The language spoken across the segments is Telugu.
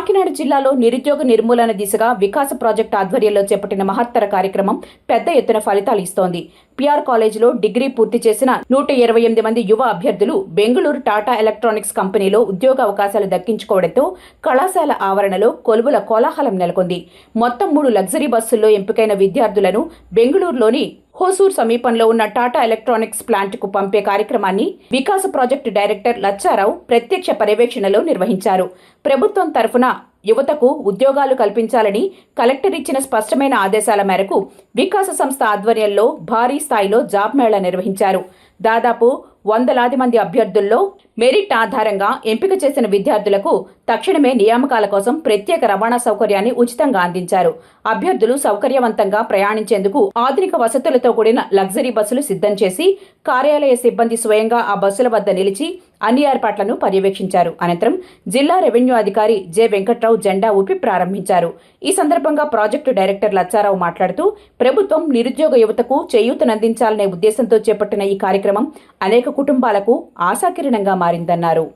కాకినాడ జిల్లాలో నిరుద్యోగ నిర్మూలన దిశగా వికాస ప్రాజెక్టు ఆధ్వర్యంలో చేపట్టిన మహత్తర కార్యక్రమం పెద్ద ఎత్తున ఫలితాలు ఇస్తోంది. పిఆర్ కాలేజీలో డిగ్రీ పూర్తి చేసిన నూట ఇరవై ఎనిమిది మంది యువ అభ్యర్థులు బెంగళూరు టాటా ఎలక్ట్రానిక్స్ కంపెనీలో ఉద్యోగ అవకాశాలు దక్కించుకోవడంతో కళాశాల ఆవరణలో కొలువుల కోలాహలం నెలకొంది. మొత్తం మూడు లగ్జరీ బస్సుల్లో ఎంపికైన విద్యార్థులను బెంగళూరులోని హోసూర్ సమీపంలో ఉన్న టాటా ఎలక్ట్రానిక్స్ ప్లాంట్కు పంపే కార్యక్రమాన్ని వికాస ప్రాజెక్టు డైరెక్టర్ లచ్చారావు ప్రత్యక్ష పర్యవేక్షణలో నిర్వహించారు. ప్రభుత్వం తరఫున యువతకు ఉద్యోగాలు కల్పించాలని కలెక్టర్ ఇచ్చిన స్పష్టమైన ఆదేశాల మేరకు వికాస సంస్థ ఆధ్వర్యంలో భారీ స్థాయిలో జాబ్ మేళా నిర్వహించారు. దాదాపు వందలాది మంది అభ్యర్థుల్లో మెరిట్ ఆధారంగా ఎంపిక చేసిన విద్యార్థులకు తక్షణమే నియామకాల కోసం ప్రత్యేక రవాణా సౌకర్యాన్ని ఉచితంగా అందించారు. అభ్యర్థులు సౌకర్యవంతంగా ప్రయాణించేందుకు ఆధునిక వసతులతో కూడిన లగ్జరీ బస్సులు సిద్ధం చేసి కార్యాలయ సిబ్బంది స్వయంగా ఆ బస్సుల వద్ద నిలిచి అన్ని ఏర్పాట్లను పర్యవేక్షించారు. అనంతరం జిల్లా రెవెన్యూ అధికారి జె వెంకట్రావు జెండా ఊపి ప్రారంభించారు. ఈ సందర్భంగా ప్రాజెక్టు డైరెక్టర్ లచ్చారావు మాట్లాడుతూ ప్రభుత్వం నిరుద్యోగ యువతకు చేయూతనందించాలనే ఉద్దేశంతో చేపట్టిన ఈ కార్యక్రమం అనేక కుటుంబాలకు ఆశాకిరణంగా మారిందన్నారు.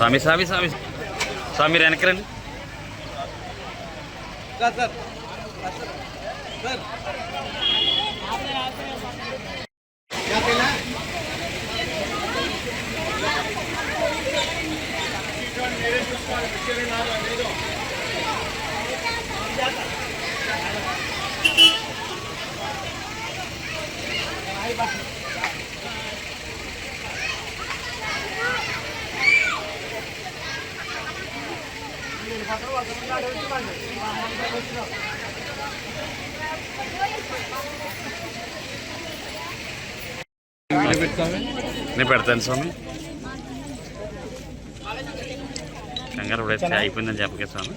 స్వామి స్వామి స్వామి స్వామి మీరు వెనక్కి రండి నేను పెడతాను స్వామి. కంగారు పడేస్తే అయిపోయిందని చెప్పకే స్వామి.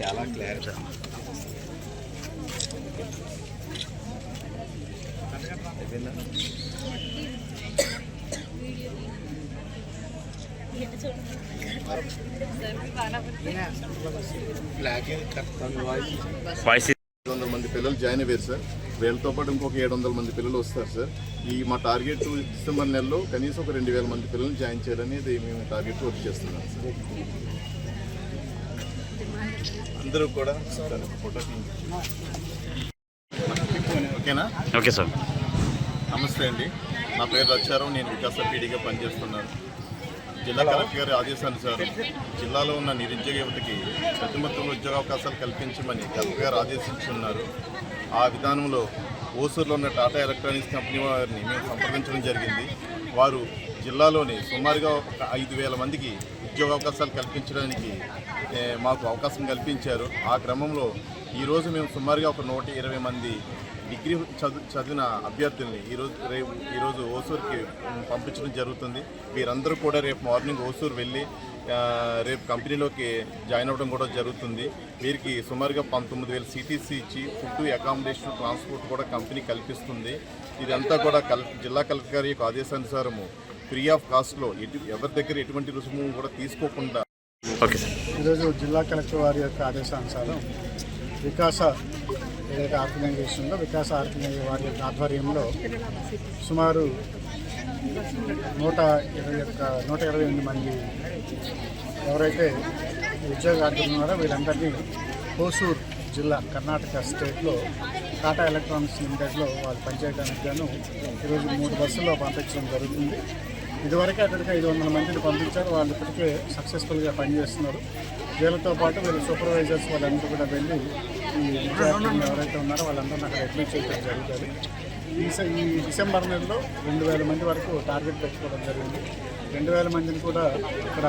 చాలా క్లారిటీ వాయిస్ వందల మంది పిల్లలు జాయిన్ అయ్యారు సార్. వీళ్ళతో పాటు ఇంకొక ఏడు వందల మంది పిల్లలు వస్తారు సార్. ఈ మా టార్గెట్ డిసెంబర్ నెలలో కనీసం ఒక రెండు వేల మంది పిల్లల్ని జాయిన్ చేయాలనేది మేము టార్గెట్ వర్క్ చేస్తున్నాం సార్. అందరూ కూడా. ఓకేనా? Okay sir. నమస్తే అండి. నా పేరు రచ్చారావు నేను వికాస పీడీగా పనిచేస్తున్నాను. జిల్లా కలెక్టర్ గారి ఆదేశానుసారం జిల్లాలో ఉన్న నిరుద్యోగ యువతకి పెద్ద మొత్తంలో ఉద్యోగ అవకాశాలు కల్పించమని కలెక్టర్ గారు ఆదేశించున్నారు. ఆ విధానంలో ఓసూరులో ఉన్న టాటా ఎలక్ట్రానిక్స్ కంపెనీ వారిని మేము సంప్రదించడం జరిగింది. వారు జిల్లాలోని సుమారుగా ఒక ఐదు వేల మందికి ఉద్యోగ అవకాశాలు కల్పించడానికి మాకు అవకాశం కల్పించారు. ఆ క్రమంలో ఈరోజు మేము సుమారుగా ఒక నూట ఇరవై మంది డిగ్రీ చదువు చదివిన అభ్యర్థుల్ని ఈరోజు రేపు ఈరోజు ఓసూరుకి పంపించడం జరుగుతుంది. వీరందరూ కూడా రేపు మార్నింగ్ ఓసూరు వెళ్ళి రేపు కంపెనీలోకి జాయిన్ అవ్వడం కూడా జరుగుతుంది. వీరికి సుమారుగా పంతొమ్మిది వేల సిటీసీ ఇచ్చి ఫుడ్ అకామిడేషన్ ట్రాన్స్పోర్ట్ కూడా కంపెనీ కల్పిస్తుంది. ఇదంతా కూడా కల్ జిల్లా కలెక్టర్ గారి యొక్క ఆదేశానుసారము ఫ్రీ ఆఫ్ కాస్ట్లో ఎటు ఎవరి దగ్గర ఎటువంటి రుసుము కూడా తీసుకోకుండా ఓకే సార్. ఈరోజు జిల్లా కలెక్టర్ వారి యొక్క ఆదేశానుసారం వికాస ఏదైతే ఆర్గనైజేషన్ ఉందో వికాస ఆర్గనైజేషన్ వారి యొక్క ఆధ్వర్యంలో సుమారు నూట ఇరవై ఒక్క నూట ఇరవై ఎనిమిది మంది ఎవరైతే ఉద్యోగార్థులు ఉన్నారో వీళ్ళందరినీ హోసూర్ జిల్లా కర్ణాటక స్టేట్లో టాటా ఎలక్ట్రానిక్స్ లిమిటెడ్లో వాళ్ళు పనిచేయడానికి గాను ఈరోజు మూడు బస్సుల్లో పంపించడం జరుగుతుంది. ఇదివరకే అక్కడికి ఐదు వందల మందిని పంపించారు. వాళ్ళు ఇప్పటికే సక్సెస్ఫుల్గా పనిచేస్తున్నారు. వీళ్ళతో పాటు వీళ్ళ సూపర్వైజర్స్ వాళ్ళందరూ కూడా వెళ్ళి ఈ విద్యార్థులు ఎవరైతే ఉన్నారో వాళ్ళందరూ అక్కడ అడ్మిట్ చేయడం జరుగుతుంది. ఈ స- ఈ డిసెంబర్ నెలలో రెండు వేల మంది వరకు టార్గెట్ పెట్టుకోవడం జరిగింది. రెండు వేల మందిని కూడా ఇక్కడ